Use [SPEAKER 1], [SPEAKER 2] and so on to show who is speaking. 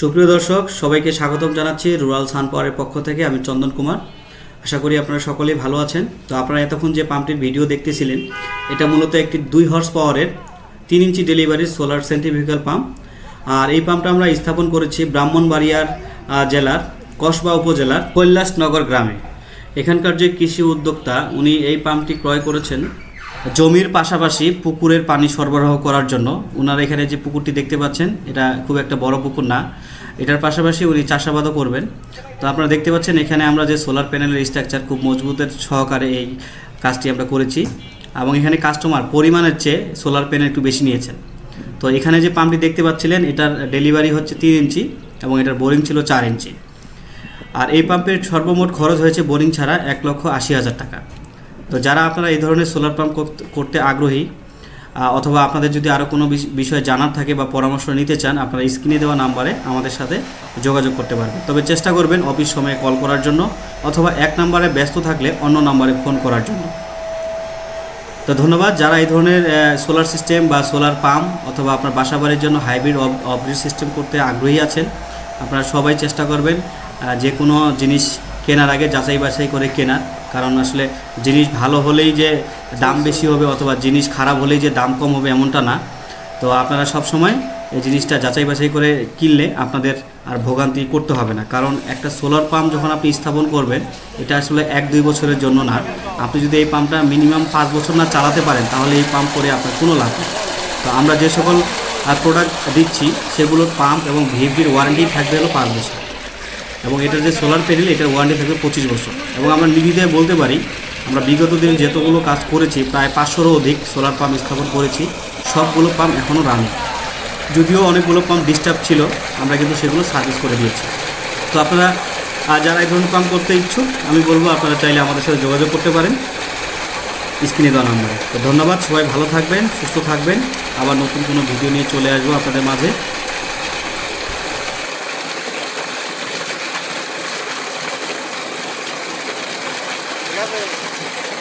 [SPEAKER 1] সুপ্রিয় দর্শক সবাইকে স্বাগতম জানাচ্ছি রুরাল সান পাওয়ারের পক্ষ থেকে। আমি চন্দন কুমার। আশা করি আপনারা সকলেই ভালো আছেন। তো আপনারা এতক্ষণ যে পাম্পটির ভিডিও দেখতেছিলেন, এটা মূলত একটি দুই হর্স পাওয়ারের তিন inch delivery solar centrifugal pump আর এই পাম্পটা আমরা স্থাপন করেছি ব্রাহ্মণবাড়িয়ার জেলার, কসবা উপজেলার কৈলাসনগর গ্রামে। এখানকার যে কৃষি উদ্যোক্তা, উনি এই পাম্পটি ক্রয় করেছেন। জমির পাশাপাশি পুকুরের পানি সরবরাহ করার জন্য। ওনার এখানে যে পুকুরটি দেখতে পাচ্ছেন, এটা খুব একটা বড় পুকুর না। এটার পাশাপাশি উনি চাষাবাদও করবেন। তো আপনারা দেখতে পাচ্ছেন, এখানে আমরা যে সোলার প্যানেলের স্ট্রাকচার খুব মজবুতের সহকারে এই কাজটি আমরা করেছি এবং এখানে কাস্টমার পরিমাণের চেয়ে সোলার প্যানেল একটু বেশি নিয়েছেন। তো এখানে যে পাম্পটি দেখতে পাচ্ছিলেন, এটার ডেলিভারি হচ্ছে তিন ইঞ্চি এবং এটার বোরিং ছিল চার ইঞ্চি। আর এই পাম্পের সর্বমোট খরচ হয়েছে বোরিং ছাড়া এক লক্ষ আশি হাজার টাকা। তো যারা আপনারা এই ধরনের সোলার পাম্প করতে- আগ্রহী অথবা আপনাদের যদি আরও কোনো বিষ- বিষয়ে জানার থাকে বা পরামর্শ নিতে চান, আপনারা স্ক্রিনে দেওয়া নাম্বারে আমাদের সাথে যোগাযোগ করতে পারবেন। তবে চেষ্টা করবেন অফিস সময়ে কল করার জন্য, অথবা এক নাম্বারে ব্যস্ত থাকলে অন্য নাম্বারে ফোন করার জন্য। তো ধন্যবাদ। যারা এই ধরনের সোলার সিস্টেম বা সোলার পাম্প অথবা আপনার বাসাবাড়ির জন্য হাইব্রিড অফগ্রিড সিস্টেম করতে আগ্রহী আছেন, আপনারা সবাই চেষ্টা করবেন যে কোনো জিনিস কেনার আগে যাচাই বাছাই করে কেনার কারণ আসলে জিনিস ভালো হলেই যে দাম বেশি হবে অথবা জিনিস খারাপ হলেই যে দাম কম হবে এমনটা না। তো আপনারা সব সময় এই জিনিসটা যাচাই বাছাই করে কিনলে আপনাদের আর ভোগান্তি করতে হবে না। কারণ একটা সোলার পাম্প যখন আপনি স্থাপন করবেন, এটা আসলে এক দুই বছরের জন্য না। আপনি যদি এই পাম্পটা মিনিমাম পাঁচ বছর না চালাতে পারেন, তাহলে এই পাম্প করে আপনার কোনো লাভ নেই। তো আমরা যে সকল প্রোডাক্ট দিচ্ছি, সেগুলোর পাম্প এবং ভিএফডির ওয়ারেন্টি থাকবে হলো পাঁচ বছর। এবং এটার যে সোলার প্যানেল এটার ওয়ারেন্টি থাকবে পঁচিশ বছর। এবং আমরা নির্দ্বিধায় বলতে পারি, আমরা বিগত দিন যতগুলো কাজ করেছি, প্রায় পাঁচশোরও অধিক সোলার পাম্প স্থাপন করেছি, সবগুলো পাম্প এখনও রানিং যদিও অনেকগুলো পাম্প ডিস্টার্ব ছিল, আমরা কিন্তু সেগুলো সার্ভিস করে দিয়েছি। তো আপনারা যারা এই ধরনের পাম্প করতে ইচ্ছুক, আমি বলব আপনারা চাইলে আমাদের সাথে যোগাযোগ করতে পারেন। স্ক্রিনে দেওয়া নাম্বারে। তো ধন্যবাদ, সবাই ভালো থাকবেন, সুস্থ থাকবেন। আবার নতুন কোনো ভিডিও নিয়ে চলে আসব আপনাদের মাঝে।
[SPEAKER 2] Obrigado.